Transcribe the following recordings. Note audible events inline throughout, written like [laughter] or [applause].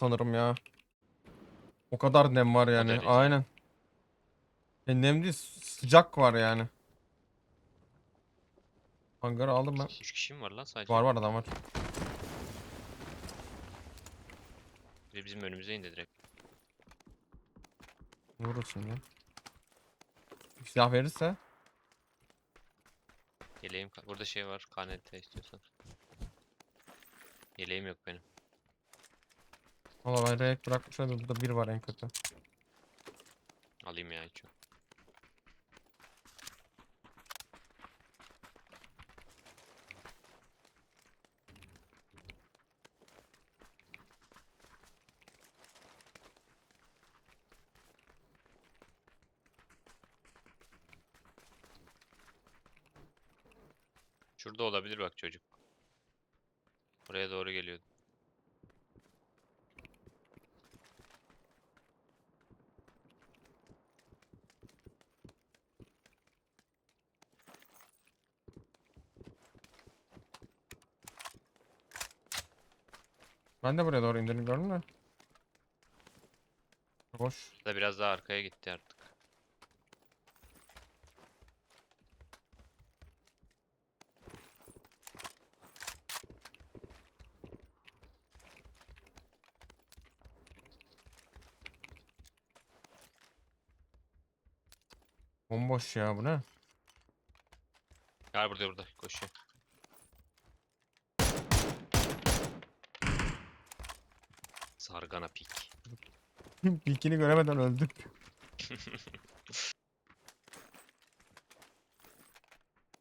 sanırım ya. O kadar nem var yani. derece. Aynen. E, nem değil sıcak var yani. Hangarı aldım ben. 3 kişi mi var lan sadece? Var var adam var. Biri bizim önümüze indi direkt. Vururuz şimdi. Silah verirse. Yeleğim burada şey var. KNT istiyorsan. Yeleğim yok benim. Valla ben react bırakmışlar da burada bir var en kötü. Alayım ya hiç. Şurada olabilir bak çocuk. Oraya doğru geliyordu. Ben de buraya doğru indirdim gördün mü? Boş. Da biraz daha arkaya gitti artık. Bomboş ya bu ne? Gel burada burada koşuyor. Sargana pik. [laughs] İlkini göremeden öldüm. [laughs]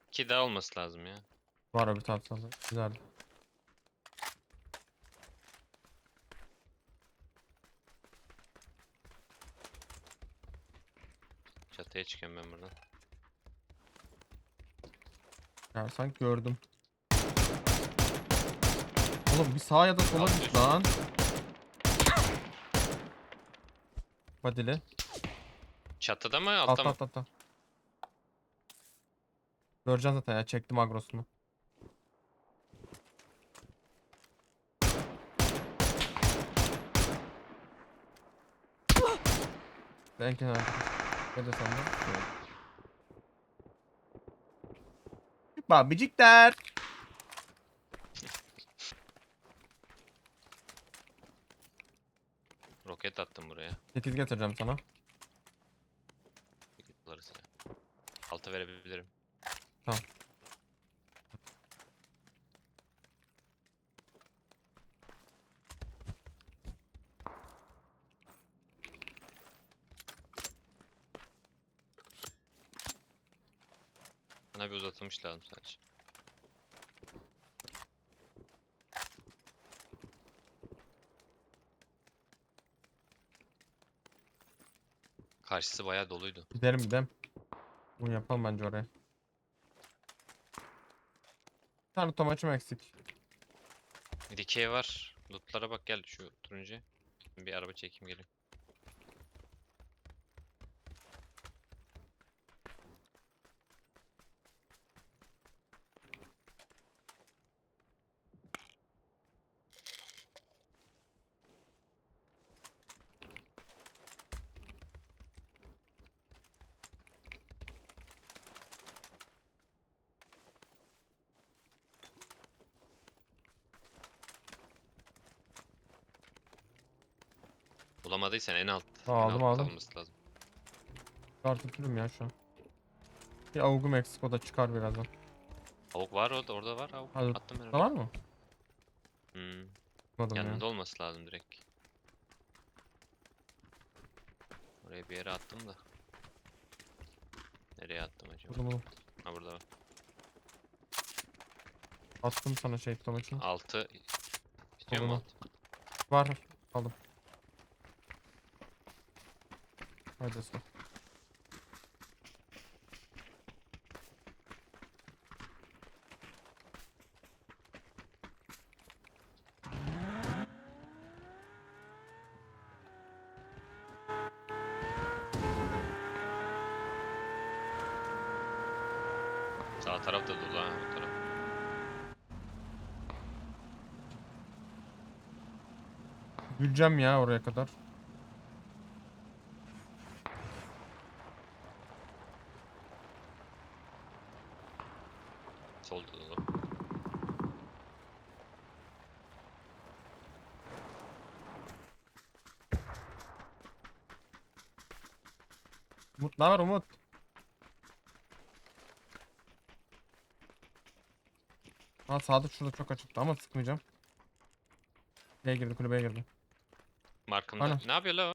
İki daha olması lazım ya. Var tarafta. da. Güzel. Çatıya çıkıyorum ben buradan. Ya sanki gördüm. Oğlum bir sağa ya da sola git Atlıyorsun. lan. Badili. Çatıda mı At altta mı? at at. Göreceksin zaten ya çektim agrosunu. En kenarda. Ne de sandın? Babicikler. Roket attım buraya. 8 getireceğim sana. Alırız ya. Alta verebilirim. Tamam. Bana bir uzatılmış lazım sadece. Karşısı bayağı doluydu. Gidelim gidelim. Bunu yapalım bence oraya. Bir tane tomaçım eksik. Dikey var. Lootlara bak gel şu turuncu. Bir araba çekeyim gelin. Bulamadıysan en alt. en Aldım, aldım. olması lazım. Çıkartırım ya şu an. Bir avugum eksik o da çıkar birazdan. Avuk var orada, orada var avuk. Hadi, Attım ben oraya. var mı? Hmm. Yanında ya. olması lazım direkt. Oraya bir yere attım da. Nereye attım acaba? Buldum buldum. Ha burada var. Attım sana şey tomaçını. Altı. İstiyor mu Buldum. Var. Aldım. Hadi sen. Sağ taraf da dolu ha o taraf. Yürüyeceğim ya oraya kadar. Solda dolu. Umut ne var Umut? Ha sağda şurada çok açıktı ama sıkmayacağım. Kulübeye girdi kulübeye girdi. Markımda. Aynen. Ne yapıyor la o?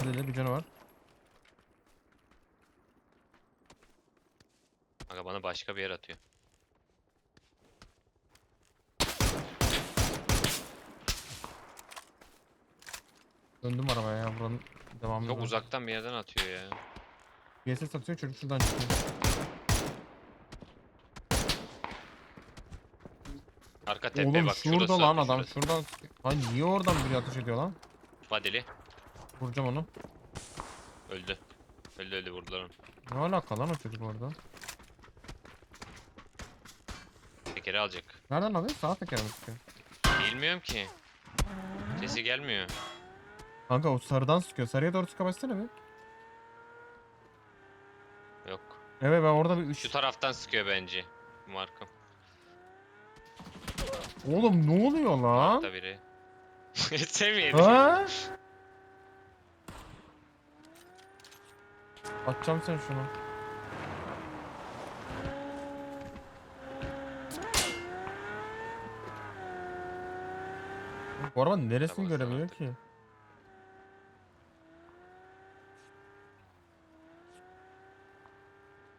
Kulübede bir canı var. Aga bana başka bir yer atıyor. Döndüm arabaya ya buranın devamında. Çok uzaktan bir yerden atıyor ya. GS satıyor çocuk şuradan çıkıyor. Arka tepe Oğlum bak şurada şurası lan adam şurası. şuradan. Lan niye oradan biri ateş ediyor lan? Vadeli. Vuracağım onu. Öldü. Öldü öldü vurdular onu. Ne alaka lan o çocuk orada? Tekeri alacak. Nereden alıyor? Sağ teker mi sıkıyor? Bilmiyorum ki. Sesi gelmiyor. Kanka o sarıdan sıkıyor. Sarıya doğru başlasana bir. Yok. Evet ben orada bir Şu üç... taraftan sıkıyor bence. Markım. Oğlum ne oluyor lan? Hatta biri. [laughs] Sevmeyedi. Ha? Atacağım sen şunu. Bu araba neresini Tamam, göremiyor ki?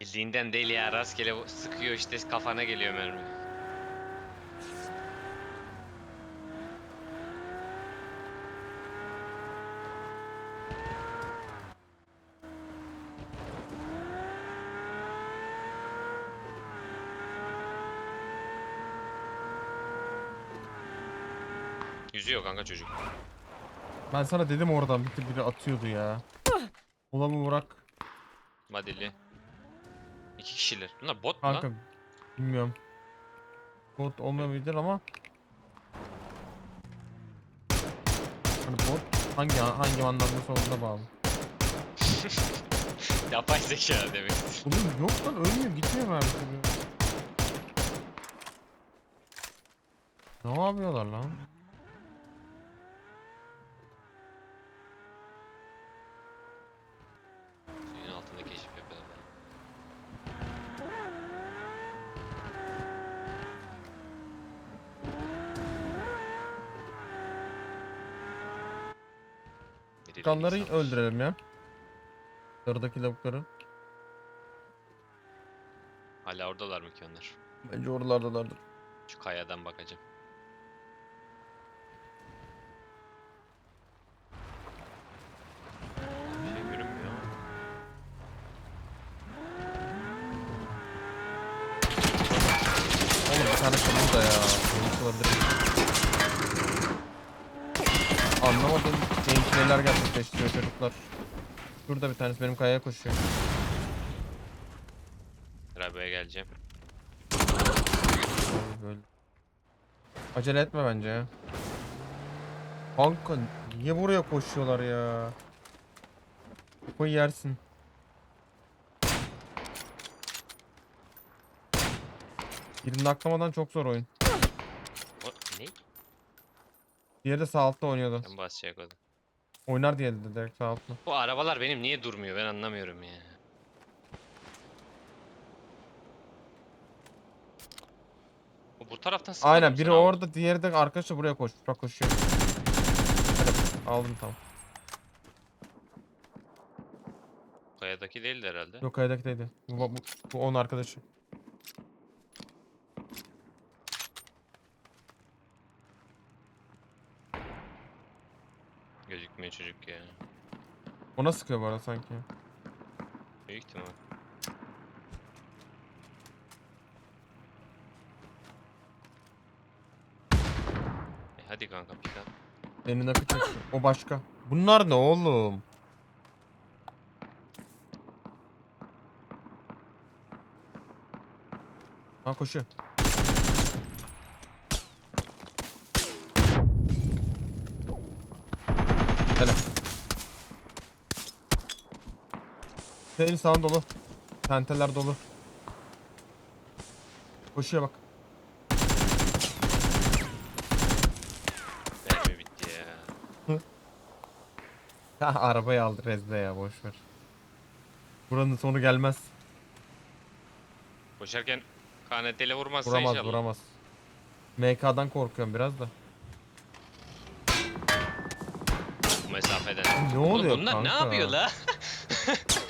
Bildiğinden değil ya rastgele sıkıyor işte kafana geliyor mermi. Yüzüyor kanka çocuk. Ben sana dedim oradan bir biri atıyordu ya. Ulan bırak. Vadeli. İki kişiler. Bunlar bot mu lan? Kanka bilmiyorum. Bot olmayabilir ama Hani bot hangi hangi anlamda olduğuna bağlı. [laughs] Yapay zeka demek. Oğlum yok lan ölmüyor gitmiyor mermi. Ne yapıyorlar lan? Biri Kanları Linux öldürelim ya. Sarıdaki lavukları. Hala oradalar mı ki onlar? Bence oralardalardır. Şu kayadan bakacağım. Şurada bir tanesi benim kayaya koşuyor. Arabaya geleceğim. Böyle, böyle. Acele etme bence ya. Kanka niye buraya koşuyorlar ya? Koy yersin. Birini aklamadan çok zor oyun. O, ne? Diğeri de sağ altta oynuyordu. Ben basacak o da. Oynar diye dedi direkt sağ altta. Bu arabalar benim niye durmuyor ben anlamıyorum ya. Bu, bu taraftan sıkıyor Aynen biri orada diğeri de arkadaşı buraya koş. Bak koşuyor. Hadi, aldım tamam. Kayadaki değildi herhalde. Yok kayadaktaydı. Bu, bu, bu onun arkadaşı. Gözükmüyor çocuk ya. Ona sıkıyor bu arada sanki. Büyük ihtimal. E hadi kanka pik at. Elini akı çekti. O başka. Bunlar ne oğlum? Ha koşuyor. Değil sağın dolu. Tenteler dolu. Koşuyor bak. Mermi bitti ya. [laughs] Ha, arabayı aldı Rezde ya boş ver. Buranın sonu gelmez. Koşarken KNT'le vurmazsa Vuramaz inşallah. vuramaz. MK'dan korkuyorum biraz da. Bu mesafeden. Ne Oğlum oluyor bunlar ne kanka? yapıyor la? [laughs]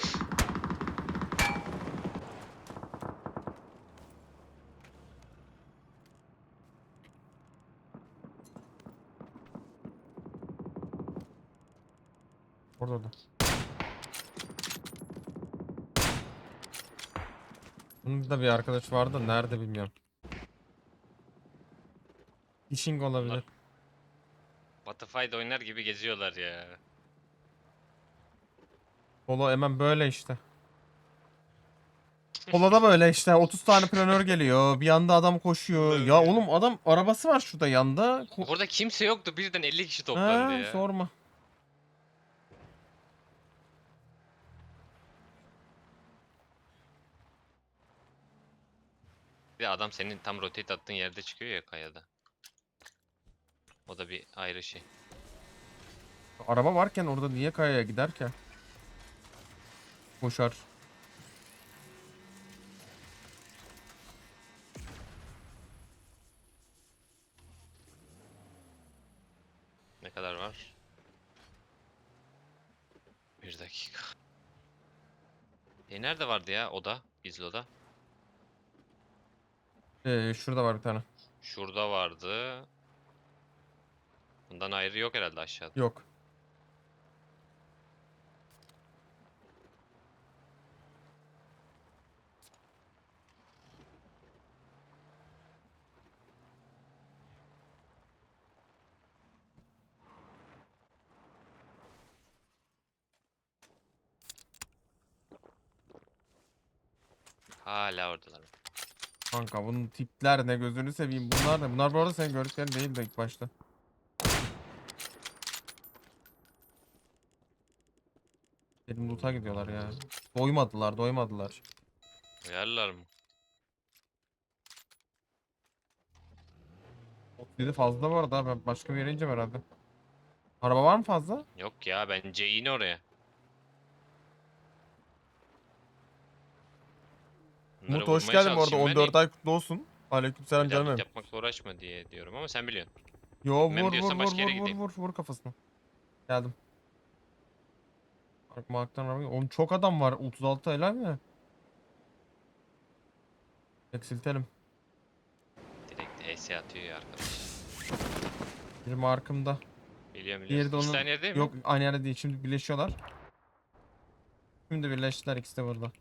Orada da. Bunun da bir arkadaş vardı da nerede bilmiyorum. Fishing olabilir. Battlefield oynar gibi geziyorlar ya. Polo hemen böyle işte. [laughs] Polo'da böyle işte 30 tane planör geliyor. Bir yanda adam koşuyor. Ya oğlum adam arabası var şurada yanda. Ko- Burada kimse yoktu. Birden 50 kişi toplandı Ha, ya. sorma. Bir adam senin tam rotate attığın yerde çıkıyor ya kayada. O da bir ayrı şey. Araba varken orada niye kayaya gider ki? Koşar. Ne kadar var? Bir dakika. E nerede vardı ya oda? Gizli oda. Ee, şurada var bir tane. Şurada vardı. Bundan ayrı yok herhalde aşağıda. Yok. Hala oradalar. Kanka bunun tipler ne gözünü seveyim. Bunlar ne? Bunlar bu arada senin gördüklerin değil de ilk başta. Benim loot'a gidiyorlar ya. Doymadılar, doymadılar. Uyarlar mı? Biri fazla var da ben başka bir yere ineceğim herhalde. Araba var mı fazla? Yok ya bence yine oraya. Bunları Umut hoş vurmaya geldin bu arada çalışayım ben 14 ay kutlu olsun. Aleykümselam canım daha benim. yapmakla uğraşma diye diyorum ama sen biliyorsun. Yo Ben vur vur diyorsan vur başka vur yere vur gideyim. vur vur kafasına. Geldim. Bak marktan araba. Oğlum çok adam var. 36 helal mi? Eksiltelim. Direkt ES atıyor ya arkadaş. Bir markımda. Biliyorum Diğeri biliyorum. de İkisi onun... aynı yerde değil mi? Yok aynı yerde değil. Şimdi birleşiyorlar. Şimdi birleştiler ikisi de burada.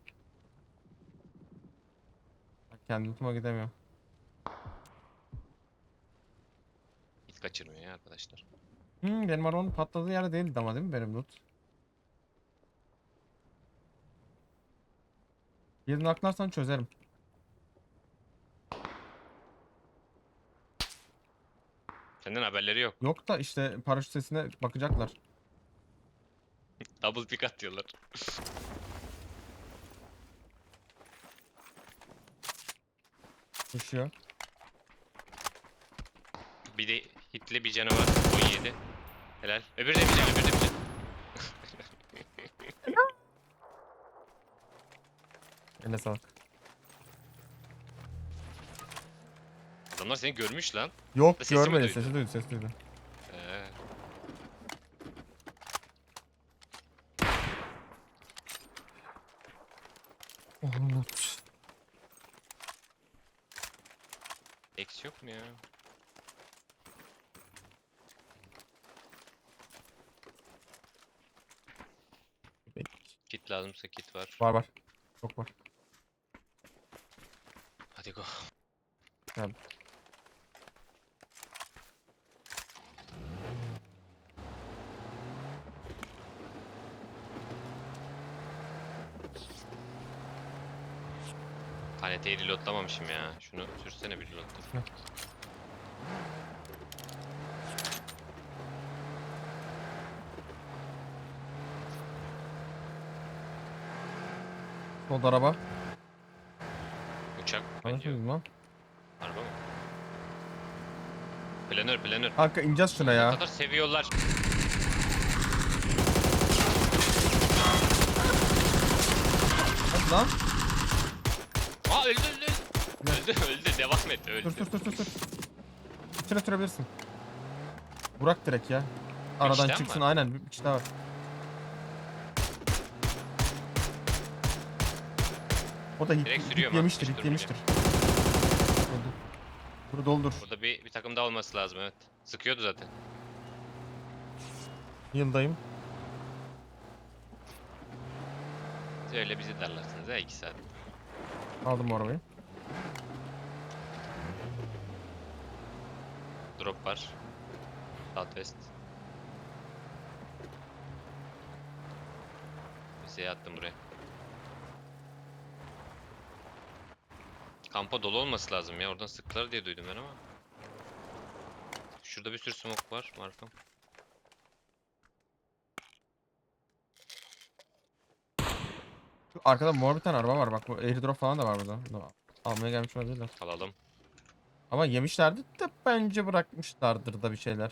Kendi lootuma gidemiyorum. Hiç kaçırmıyor ya arkadaşlar. Hmm, benim arabanın patladığı yerde değildi ama değil mi benim loot? Yerini aklarsan çözerim. Senden haberleri yok. Yok da işte paraşüt sesine bakacaklar. [laughs] Double pick atıyorlar. [laughs] Koşuyor. Bir de hitli bir canı var. 17. Helal. Öbürü de bir can, öbürü de bir can. [laughs] Eline sağlık. Adamlar seni görmüş lan. Yok Sesi mi görmedi. duydu? Sesi duydu. Sesi duydu. Ee, Oh. X yok mu ya? Kit lazımsa kit var. Var var. Çok var. Hadi go. Geldim. reloadlamamışım ya. Şunu sürsene bir reloadla. Solda araba. Uçak bence. Anasınız lan. Araba mı? Planör planör. Kanka ineceğiz şuna Ne ya. kadar seviyorlar. Hadi lan. Aa öldü öldü. Öldü öldü devam et öldü. Dur dur dur dur dur. İçine sürebilirsin. Burak direkt ya. Aradan mi çıksın var? aynen bir kişi daha var. O da hit, Direkt hit sürüyor mu? yemiştir, Atmıştır yemiştir. Doldur. Dur doldur. Burada bir, bir takım daha olması lazım evet. Sıkıyordu zaten. Yıldayım. Öyle bizi darlarsınız ha 2 saat. Aldım bu arabayı. Drop var. Southwest. Bize attım buraya. Kampa dolu olması lazım ya. Oradan sıktılar diye duydum ben ama. Şurada bir sürü smoke var. Markam. Arkada mor bir tane araba var bak bu airdrop falan da var burada. Almaya gelmiş olabilirler. Alalım. Ama yemişlerdi de bence bırakmışlardır da bir şeyler.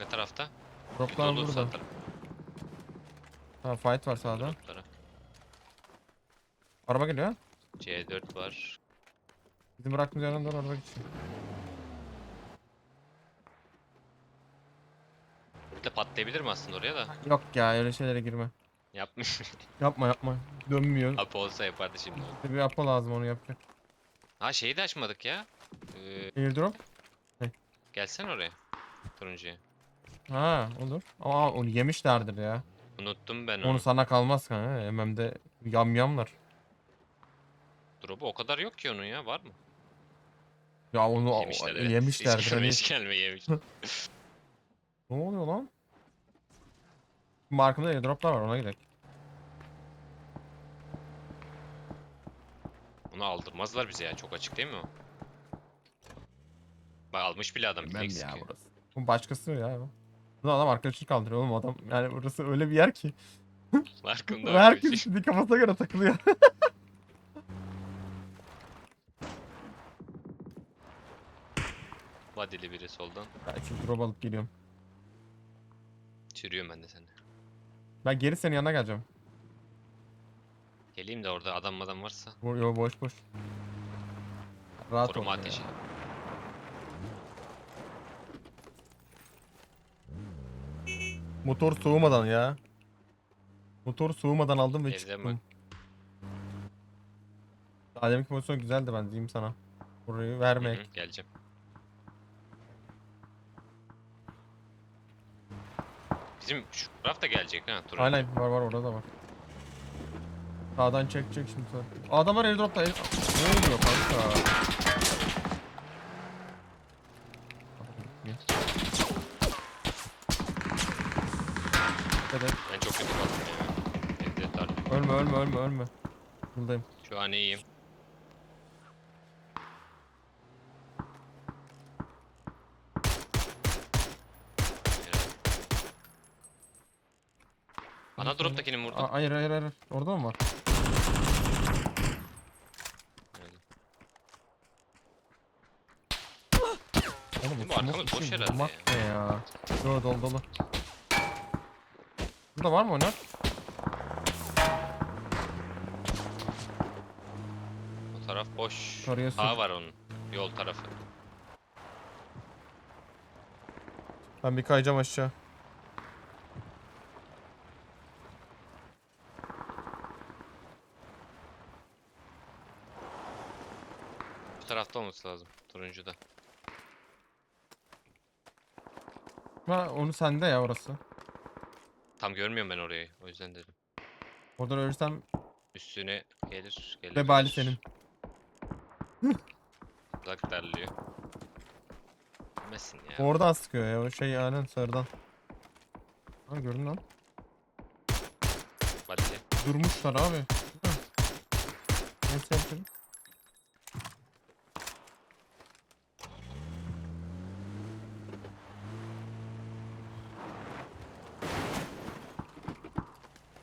Ne tarafta? Droplar Dolu burada. sağ taraf. Ha fight var sağda. Araba geliyor. C4 var. Bizim bıraktığımız yerden doğru araba geçiyor. Bir de patlayabilir mi aslında oraya da? Yok ya öyle şeylere girme. Yapmış. [laughs] Yapma yapma. Dönmüyor. Apo olsa yapardı şimdi. Bir apo lazım onu yapacak. Ha şeyi de açmadık ya. Ee, Airdrop. gelsen oraya. Turuncuya. Ha olur. Ama onu yemişlerdir ya. Unuttum ben onu. Onu sana kalmaz kanka. MM'de yamyamlar. Drop'u o kadar yok ki onun ya. Var mı? Ya onu Yemişler evet. yemişlerdir. Hiç Hani... gelme, hiç gelme yemiş. [laughs] Ne oluyor lan? Markımda airdroplar var ona gidelim. Onu aldırmazlar bize ya. Çok açık değil mi o? Bak almış bile adam. Ben ya burası. Bu başkası ya. Bu adam arkadaşını kaldırıyor oğlum adam. Yani burası öyle bir yer ki. [laughs] Farkında herkes bir kafasına göre takılıyor. [laughs] Vadili biri soldan. ben şimdi drop alıp geliyorum. Sürüyorum ben de seni. Ben geri senin yanına geleceğim. Geleyim de orada adam adam varsa. Bu yo boş boş. Rahat ol. Koruma ya. ateşi. Motor soğumadan ya. Motor soğumadan aldım ve Evde çıktım. Daha deminki pozisyon güzeldi ben diyeyim sana. Burayı Hı vermek. hı, geleceğim. Bizim şu taraf da gelecek ha. Turuncu. Aynen var var orada da var. Sağdan çekecek şimdi. sağ- Adamlar airdropta. air- Ne oluyor kanka? Evet. Ben çok kötü kaldım ya. Evde. Ölme ölme ölme ölme. Buradayım. Şu an iyiyim. Ana drop'takini vurdum. Aa, hayır hayır hayır. Orada mı var? Oğlum Bizim bu arkamız boş herhalde vurmak ya. ne ya? Yo dolu dolu. Burada var mı oynar? O taraf boş. Oraya sür. Sağ var onun. Yol tarafı. Ben bir kayacağım aşağı. Bu tarafta olması lazım. Turuncuda. Ha onu sende ya orası. Tam görmüyorum ben orayı. O yüzden dedim. Oradan ölürsem Üstüne gelir. gelir vebali senin. [laughs] Uzak derliyor. Bilmesin ya. Oradan sıkıyor ya o şey aynen sarıdan. Ha gördün lan. Hadi. Durmuşlar abi. Neyse yapayım.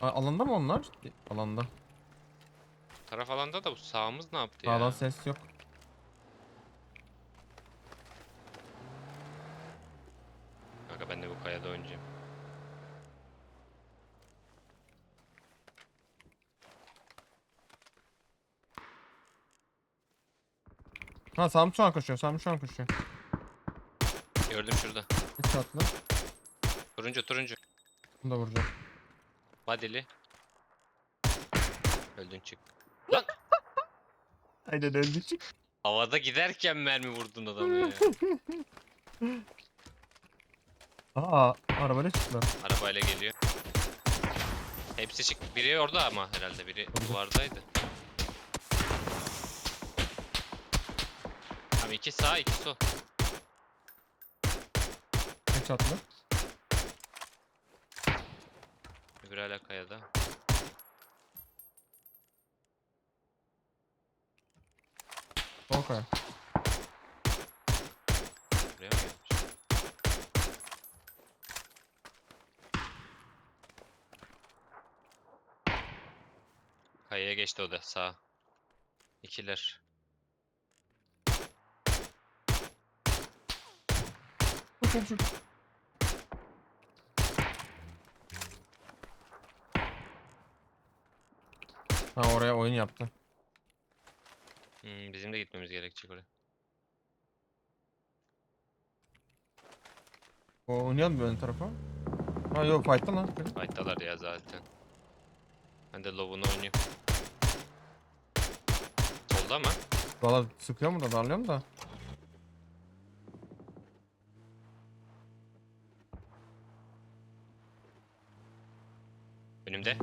A- Alanda mı onlar? Alanda. Taraf alanda da bu sağımız ne yaptı Sağdan ya? ses yok. Kanka ben de bu kayada oynayacağım. Ha Sami şu an koşuyor. Sami şu an koşuyor. Gördüm şurada. Hiç tatlı. Turuncu turuncu. Bunu da vuracağım. Vadeli. Öldün çık. Lan! [laughs] Aynen öldü çık. Havada giderken mermi vurdun adamı ya. [laughs] Aa arabayla çıktılar. Arabayla geliyor. Hepsi çık. Biri orada ama herhalde biri duvardaydı. Tamam iki sağ iki sol. Hiç tatlı. Öbürü hala kayada. Sol kaya. Buraya mı gelmiş? Kayaya geçti o da sağ. İkiler. Çok çok çok. Ha oraya oyun yaptı. Hmm, bizim de gitmemiz gerekecek oraya. O oynayalım bir ön tarafa. Ha yok fight'ta lan. Fight'talar ya zaten. Ben de low'unu oynuyorum. Oldu ama. Valla sıkıyor mu da darlıyor da. Önümde.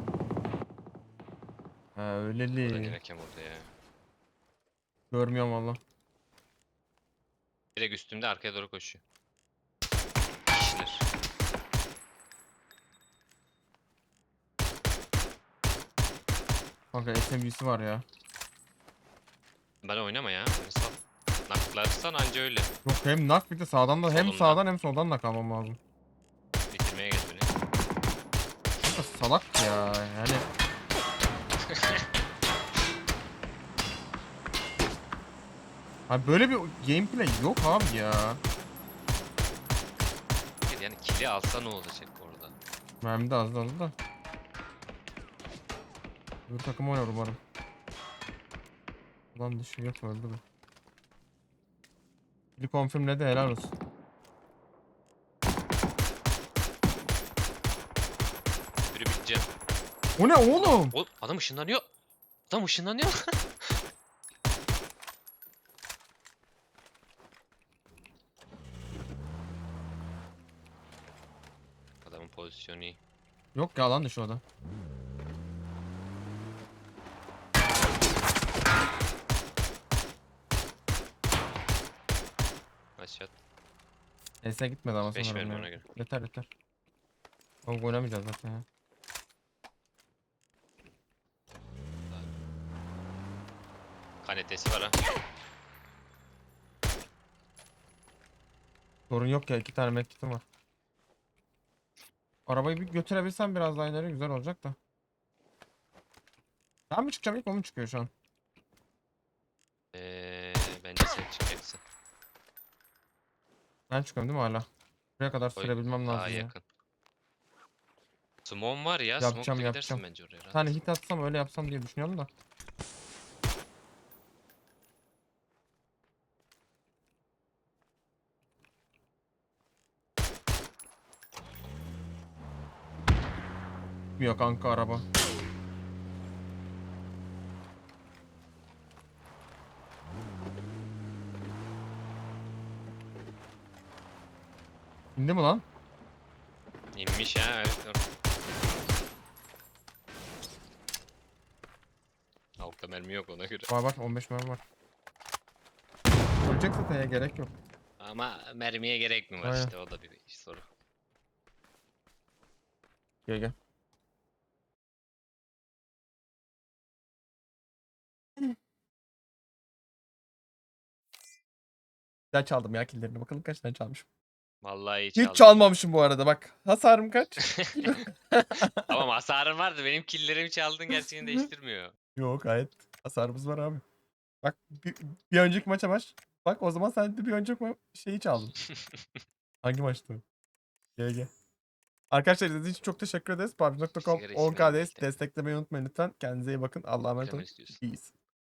Ha O da öyleli. yine vurdu ya. Görmüyorum valla. Direkt üstümde arkaya doğru koşuyor. Kişiler. Kanka SMG'si var ya. Ben oynama ya. beni sal. Naklarsan anca öyle. Yok hem nak bir de sağdan da hem Solunda. sağdan hem soldan da kalmam lazım. Bitirmeye gel beni. Kanka salak ya yani. Abi böyle bir gameplay yok abi ya. Yani kili alsa ne olacak orada? Mermi de az da. Bir takım oynar umarım. Ulan dışı yok öldü mü? Bir confirmledi helal olsun. Biri biteceğim. O ne oğlum? Oğlum adam ışınlanıyor. Adam ışınlanıyor. [laughs] Adamın pozisyonu iyi. Yok ya lan o da. Aşağı. Esne gitmedi ama 5 sanırım verme ya. ona göre. Yeter yeter. Oğlum oynamayacağız zaten ya. Kanetesi var ha. Sorun yok ya iki tane medkitim var. Arabayı bir götürebilsem biraz daha ileri güzel olacak da. Ben mi çıkacağım ilk o mu çıkıyor şu an? Ee, bence sen çıkacaksın. Ben çıkıyorum değil mi hala? Buraya kadar Oy, sürebilmem Daha lazım ya. yakın. Smon var ya. Yapacağım, Smoke'la gidersin yapacağım. bence oraya. Bir rahat. tane hit atsam öyle yapsam diye düşünüyorum da. Gitmiyor kanka araba. İndi mi lan? İnmiş ha. Evet. dur. Altta mermi yok ona göre. Var var 15 mermi var. Ölecek zaten ya gerek yok. Ama mermiye gerek mi var Aynen. işte o da bir soru. Gel gel. Güzel çaldım ya killerini. Bakalım kaç tane çalmışım. Vallahi iyi. Hiç çalmamışım bu arada bak. Hasarım kaç? [laughs] Tamam hasarım vardı. Benim killerimi çaldın gerçeğini değiştirmiyor. Yok gayet hasarımız var abi. Bak bir, bir önceki maça baş. Bak o zaman sen de bir önceki ma- şeyi çaldın. [laughs] Hangi maçtı? o? GG. Arkadaşlar izlediğiniz için çok teşekkür ederiz. PUBG.com Sigara içmeyi 10K'dayız. bekle. Desteklemeyi unutmayın lütfen. Kendinize iyi bakın. Allah'a emanet olun. istiyorsun. Peace.